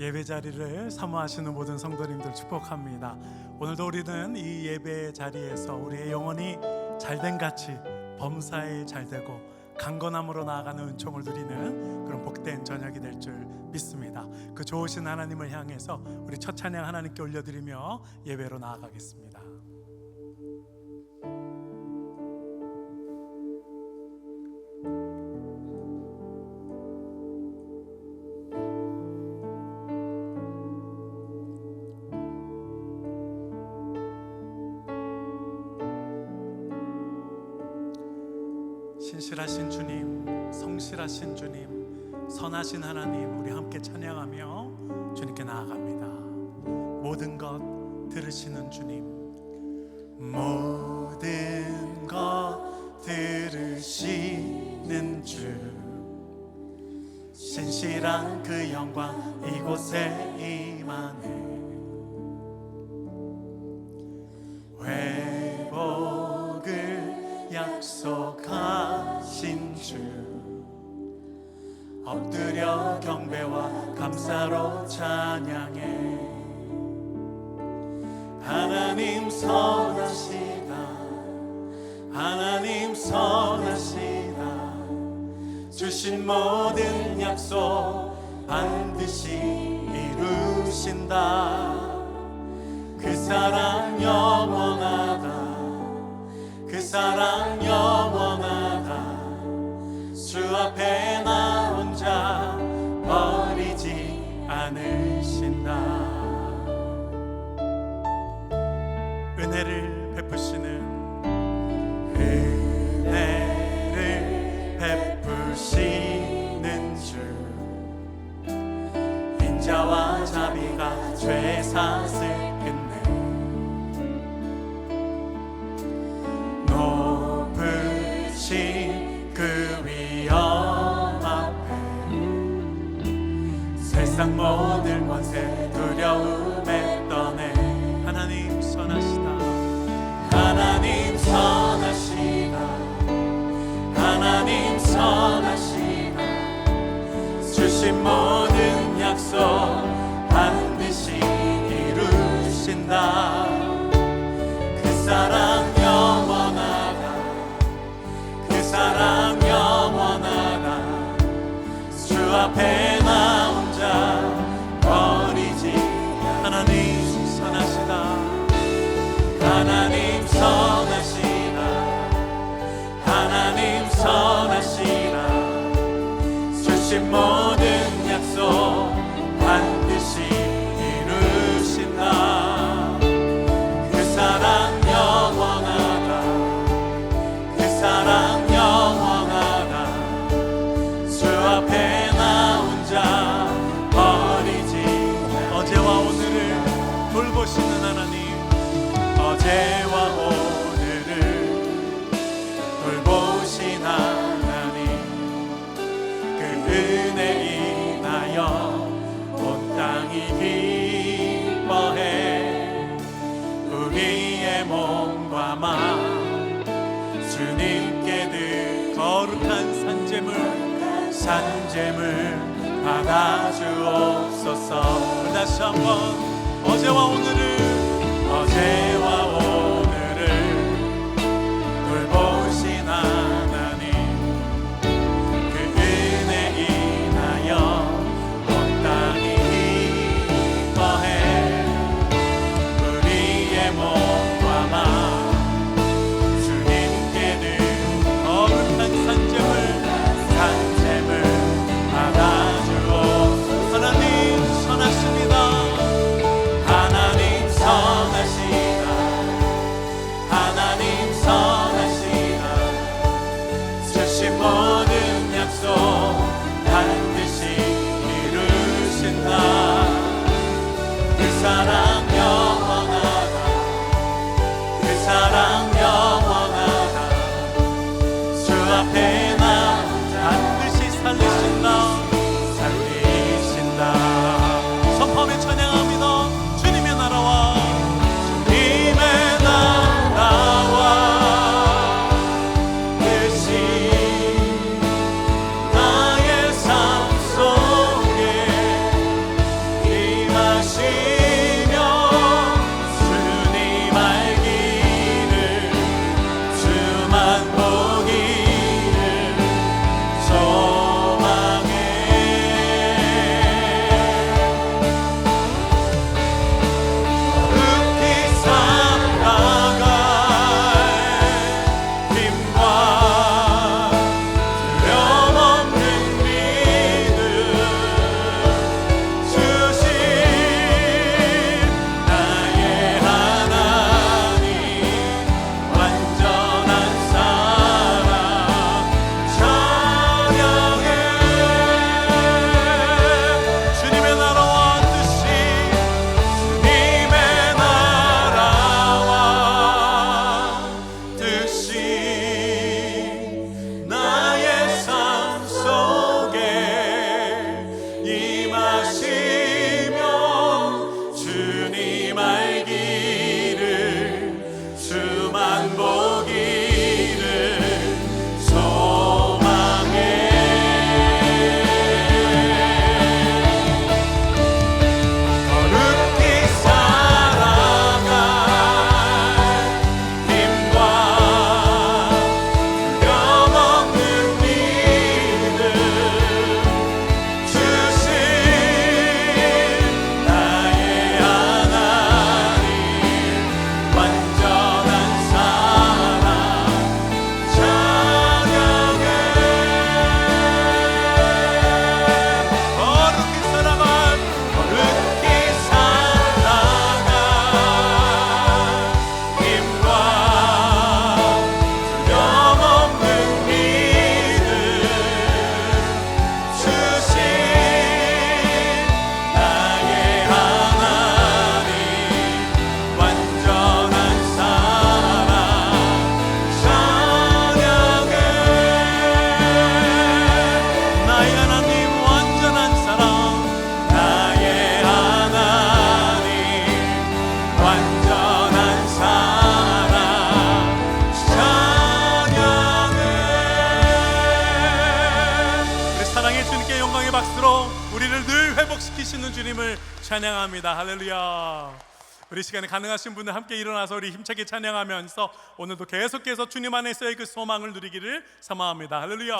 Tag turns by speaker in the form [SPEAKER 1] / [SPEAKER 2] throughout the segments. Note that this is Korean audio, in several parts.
[SPEAKER 1] 예배 자리를 사모하시는 모든 성도님들 축복합니다. 오늘도 우리는 이 예배 자리에서 우리의 영혼이 잘된 같이 범사에 잘 되고 강건함으로 나아가는 은총을 누리는 그런 복된 저녁이 될 줄 믿습니다. 그 좋으신 하나님을 향해서 우리 첫 찬양 하나님께 올려드리며 예배로 나아가겠습니다. 선하신 하나님, 우리 함께 찬양하며 주님께 나아갑니다. 모든 것 들으시는 주님, 모든 것 들으시는 주, 신실한 그 영광 이곳에 임하네. 엎드려 경배와 감사로 찬양해. 하나님 선하시다. 하나님 선하시다. 주신 모든 약속 반드시 이루신다. 그 사랑 모든 약속 반드시 이루신다. 그 사랑 영원하다. 그 사랑 영원하다. 주 앞에 산재물 받아주옵소서. 다시 한번 우리 시간에 가능하신 분들 함께 일어나서 우리 힘차게 찬양하면서 오늘도 계속해서 주님 안에서의 그 소망을 누리기를 사모합니다. 할렐루야.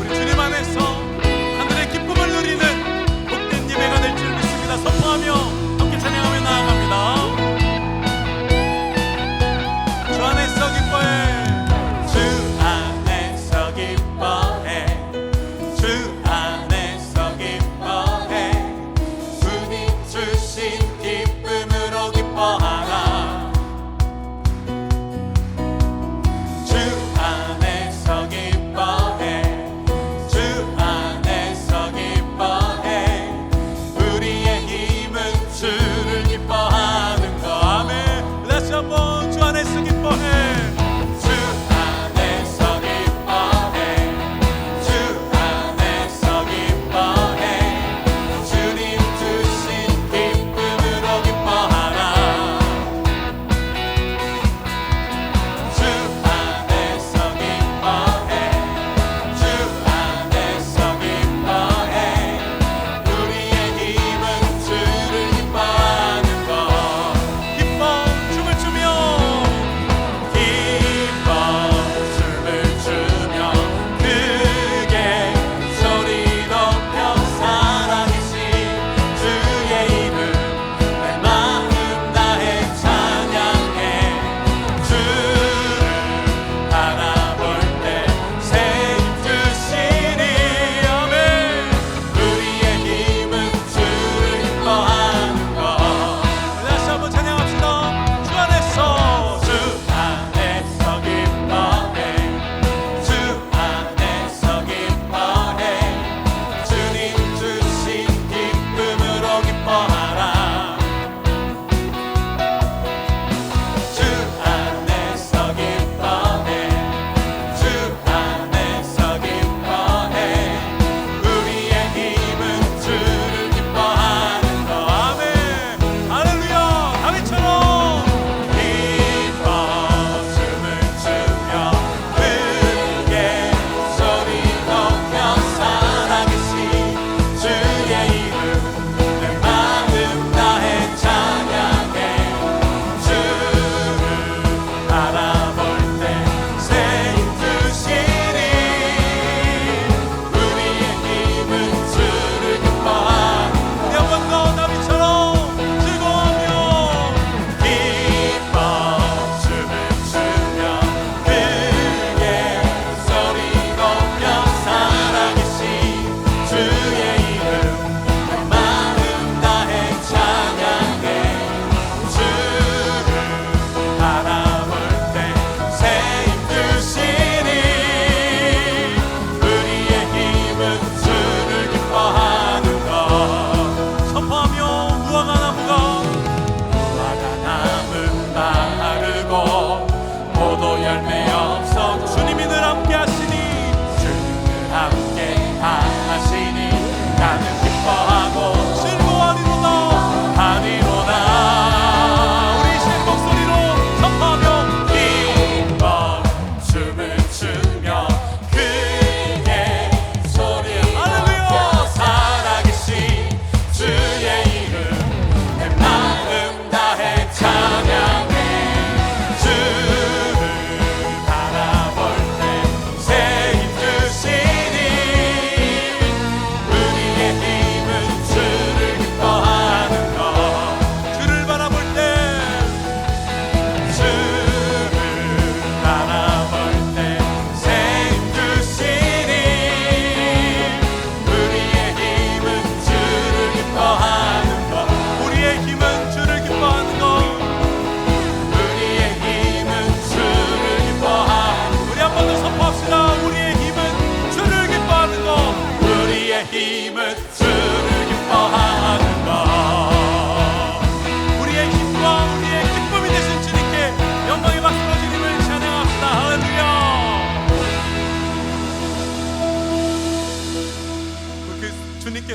[SPEAKER 1] 우리 주님 안에서 하늘의 기쁨을 누리는 복된 예배가 될 줄 믿습니다. 선포하며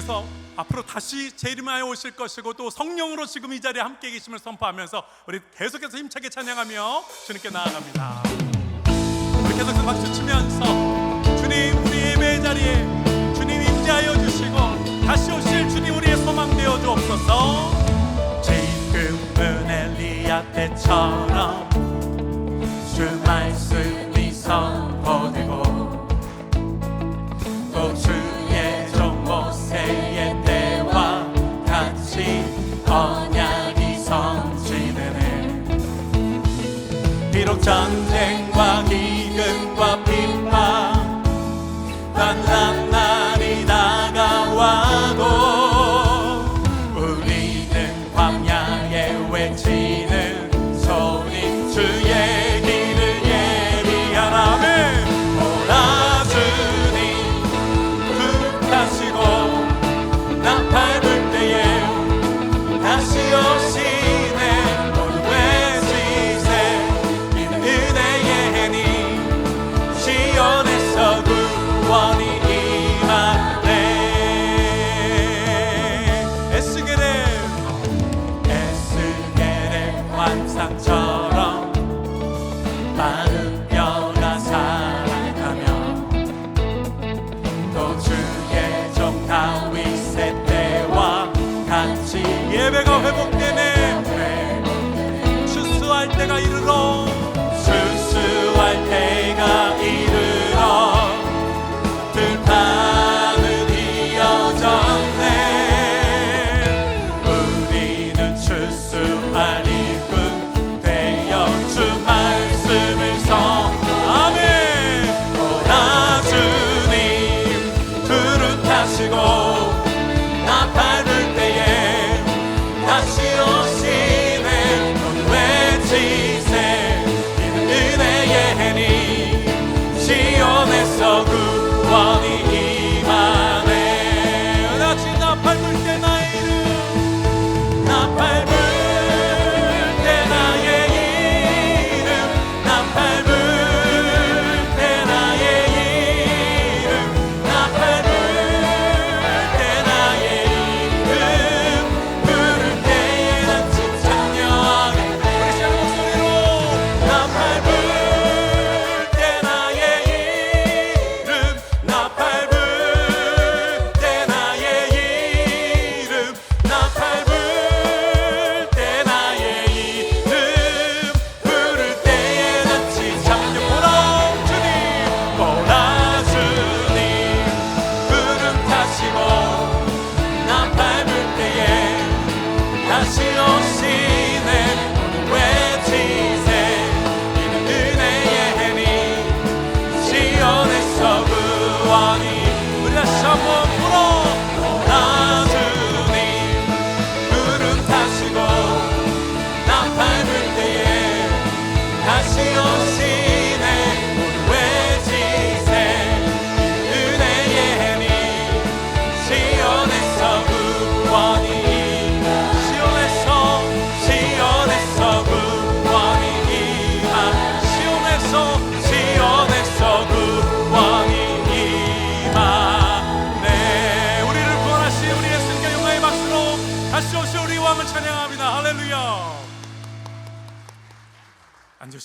[SPEAKER 1] 주께서 앞으로 다시 재림하여 오실 것이고 또 성령으로 지금 이 자리에 함께 계심을 선포하면서 우리 계속해서 힘차게 찬양하며 주님께 나아갑니다. 우리 계속해서 박수 치면서 주님 우리 예배 자리에 주님 임재하여 주시고 다시 오실 주님 우리의 소망 되어 주옵소서. 지금은 엘리야 때처럼 주 말씀이 성 비록 전쟁과 기근과 핍 伴。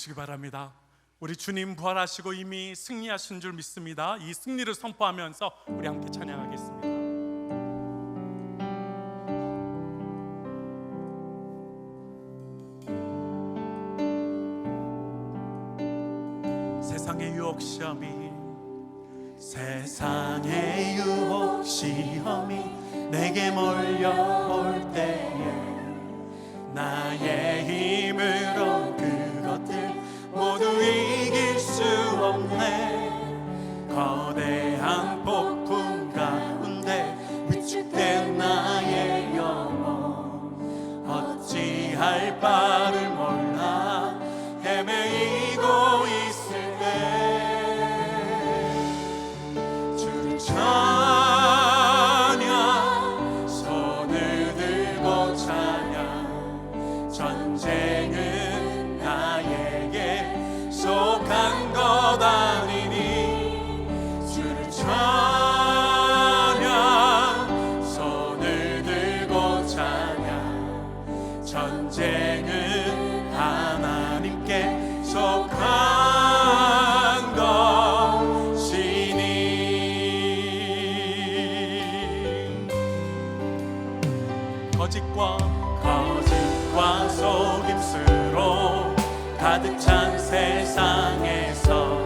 [SPEAKER 1] 앉으시기 바랍니다. 우리 주님 부활하시고 이미 승리하신 줄 믿습니다. 이 승리를 선포하면서 우리 함께 찬양하겠습니다. 세상의 유혹 시험이 세상의 유혹 시험이 내게 몰려올 때에 나의 힘으로 그것들 모두 이길 수 없네 거짓과 거짓과 속임수로 가득 찬 세상에서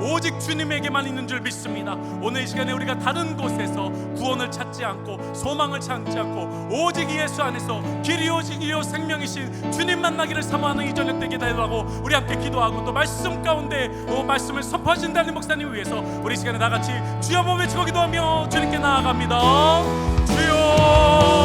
[SPEAKER 1] 오직 주님에게만 있는 줄 믿습니다. 오늘 이 시간에 우리가 다른 곳에서 구원을 찾지 않고 소망을 찾지 않고 오직 예수 안에서 길이 오직 이요 생명이신 주님 만나기를 사모하는 이 저녁 되게 달라고 우리 함께 기도하고 또 말씀 가운데 어, 말씀을 선포하신다는 목사님 위해서 우리 이 시간에 다 같이 주여 한번 외치고 기도하며 주님께 나아갑니다. 주여